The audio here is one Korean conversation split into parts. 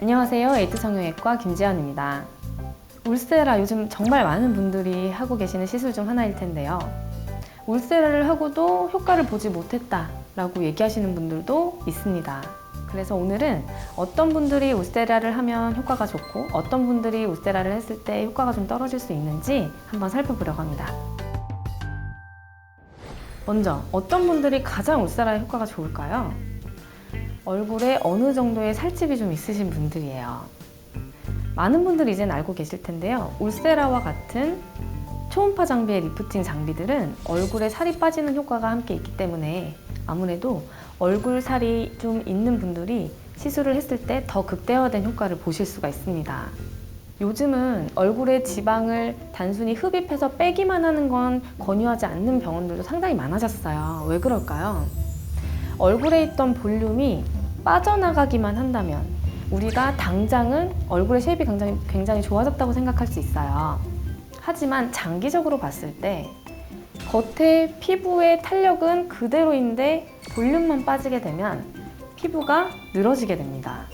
안녕하세요. 에이트 성형외과 김지연입니다. 울세라 요즘 정말 많은 분들이 하고 계시는 시술 중 하나일 텐데요. 울세라를 하고도 효과를 보지 못했다라고 얘기하시는 분들도 있습니다. 그래서 오늘은 어떤 분들이 울세라를 하면 효과가 좋고 어떤 분들이 울세라를 했을 때 효과가 좀 떨어질 수 있는지 한번 살펴보려고 합니다. 먼저 어떤 분들이 가장 울세라에 효과가 좋을까요? 얼굴에 어느 정도의 살집이 좀 있으신 분들이에요. 많은 분들이 이제는 알고 계실 텐데요. 울세라와 같은 초음파 장비의 리프팅 장비들은 얼굴에 살이 빠지는 효과가 함께 있기 때문에 아무래도 얼굴 살이 좀 있는 분들이 시술을 했을 때 더 극대화된 효과를 보실 수가 있습니다. 요즘은 얼굴에 지방을 단순히 흡입해서 빼기만 하는 건 권유하지 않는 병원들도 상당히 많아졌어요. 왜 그럴까요? 얼굴에 있던 볼륨이 빠져나가기만 한다면 우리가 당장은 얼굴의 쉐입이 굉장히, 굉장히 좋아졌다고 생각할 수 있어요. 하지만 장기적으로 봤을 때 겉에 피부의 탄력은 그대로인데 볼륨만 빠지게 되면 피부가 늘어지게 됩니다.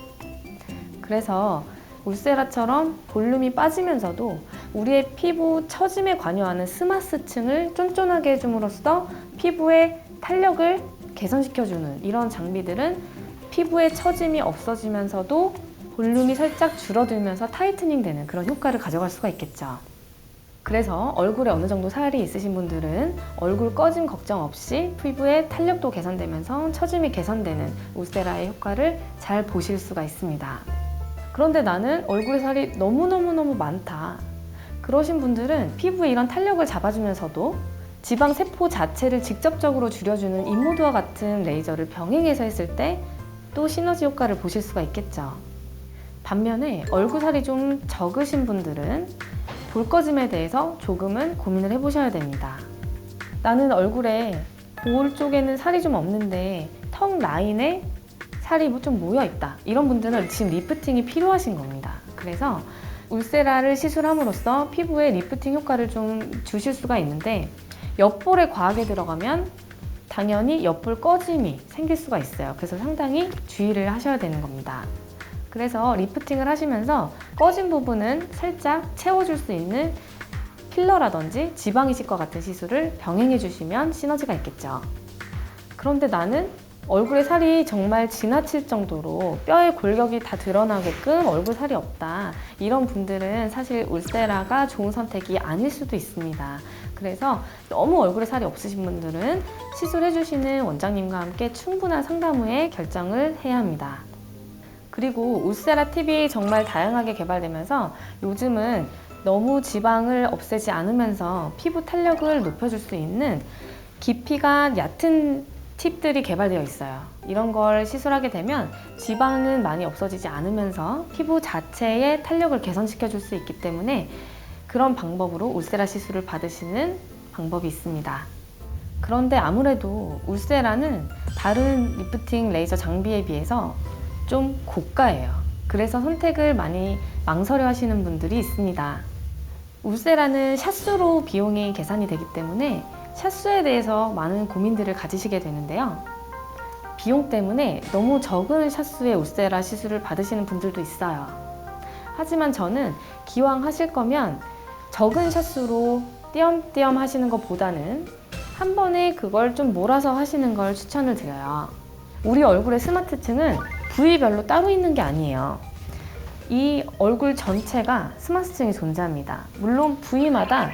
그래서 울세라처럼 볼륨이 빠지면서도 우리의 피부 처짐에 관여하는 스마스층을 쫀쫀하게 해줌으로써 피부의 탄력을 개선시켜주는 이런 장비들은 피부의 처짐이 없어지면서도 볼륨이 살짝 줄어들면서 타이트닝 되는 그런 효과를 가져갈 수가 있겠죠. 그래서 얼굴에 어느 정도 살이 있으신 분들은 얼굴 꺼짐 걱정 없이 피부의 탄력도 개선되면서 처짐이 개선되는 울세라의 효과를 잘 보실 수가 있습니다. 그런데 나는 얼굴에 살이 너무너무너무 많다. 그러신 분들은 피부에 이런 탄력을 잡아주면서도 지방 세포 자체를 직접적으로 줄여주는 인모드와 같은 레이저를 병행해서 했을 때 또 시너지 효과를 보실 수가 있겠죠. 반면에 얼굴 살이 좀 적으신 분들은 볼꺼짐에 대해서 조금은 고민을 해보셔야 됩니다. 나는 얼굴에 볼 쪽에는 살이 좀 없는데 턱 라인에 살이 뭐좀 모여 있다. 이런 분들은 지금 리프팅이 필요하신 겁니다. 그래서 울세라를 시술함으로써 피부에 리프팅 효과를 좀 주실 수가 있는데 옆볼에 과하게 들어가면 당연히 옆볼 꺼짐이 생길 수가 있어요. 그래서 상당히 주의를 하셔야 되는 겁니다. 그래서 리프팅을 하시면서 꺼진 부분은 살짝 채워줄 수 있는 필러라든지 지방 이식과 같은 시술을 병행해 주시면 시너지가 있겠죠. 그런데 나는 얼굴에 살이 정말 지나칠 정도로 뼈의 골격이 다 드러나게끔 얼굴 살이 없다. 이런 분들은 사실 울세라가 좋은 선택이 아닐 수도 있습니다. 그래서 너무 얼굴에 살이 없으신 분들은 시술해 주시는 원장님과 함께 충분한 상담 후에 결정을 해야 합니다. 그리고 울세라 팁이 정말 다양하게 개발되면서 요즘은 너무 지방을 없애지 않으면서 피부 탄력을 높여줄 수 있는 깊이가 얕은 팁들이 개발되어 있어요. 이런 걸 시술하게 되면 지방은 많이 없어지지 않으면서 피부 자체의 탄력을 개선시켜 줄 수 있기 때문에 그런 방법으로 울세라 시술을 받으시는 방법이 있습니다. 그런데 아무래도 울세라는 다른 리프팅 레이저 장비에 비해서 좀 고가예요. 그래서 선택을 많이 망설여 하시는 분들이 있습니다. 울세라는 샷수로 비용이 계산이 되기 때문에 샷수에 대해서 많은 고민들을 가지시게 되는데요. 비용 때문에 너무 적은 샷수의 울세라 시술을 받으시는 분들도 있어요. 하지만 저는 기왕 하실 거면 적은 샷수로 띄엄띄엄 하시는 것보다는 한 번에 그걸 좀 몰아서 하시는 걸 추천을 드려요. 우리 얼굴의 스마트층은 부위별로 따로 있는 게 아니에요. 이 얼굴 전체가 스마트층이 존재합니다. 물론 부위마다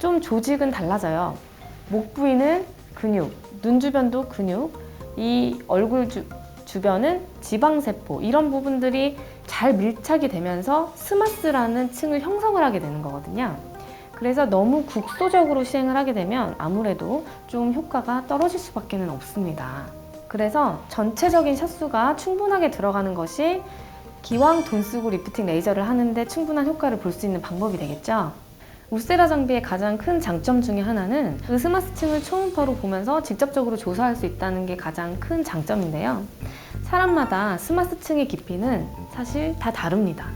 좀 조직은 달라져요. 목 부위는 근육, 눈 주변도 근육, 이 얼굴 주, 주변은 지방세포, 이런 부분들이 잘 밀착이 되면서 스마스라는 층을 형성을 하게 되는 거거든요. 그래서 너무 국소적으로 시행을 하게 되면 아무래도 좀 효과가 떨어질 수밖에 는 없습니다. 그래서 전체적인 샷수가 충분하게 들어가는 것이 기왕 돈 쓰고 리프팅 레이저를 하는데 충분한 효과를 볼 수 있는 방법이 되겠죠. 울세라 장비의 가장 큰 장점 중에 하나는 그 스마스층을 초음파로 보면서 직접적으로 조사할 수 있다는 게 가장 큰 장점인데요. 사람마다 스마스층의 깊이는 사실 다 다릅니다.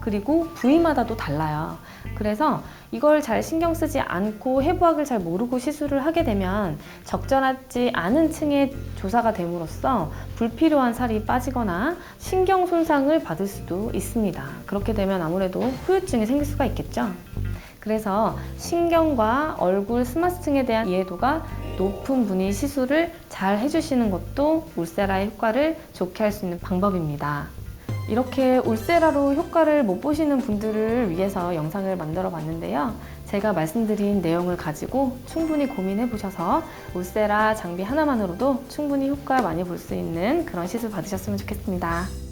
그리고 부위마다도 달라요. 그래서 이걸 잘 신경 쓰지 않고 해부학을 잘 모르고 시술을 하게 되면 적절하지 않은 층의 조사가 됨으로써 불필요한 살이 빠지거나 신경 손상을 받을 수도 있습니다. 그렇게 되면 아무래도 후유증이 생길 수가 있겠죠. 그래서 신경과 얼굴 스마스층에 대한 이해도가 높은 분이 시술을 잘 해주시는 것도 울세라의 효과를 좋게 할 수 있는 방법입니다. 이렇게 울세라로 효과를 못 보시는 분들을 위해서 영상을 만들어 봤는데요. 제가 말씀드린 내용을 가지고 충분히 고민해 보셔서 울세라 장비 하나만으로도 충분히 효과 많이 볼 수 있는 그런 시술 받으셨으면 좋겠습니다.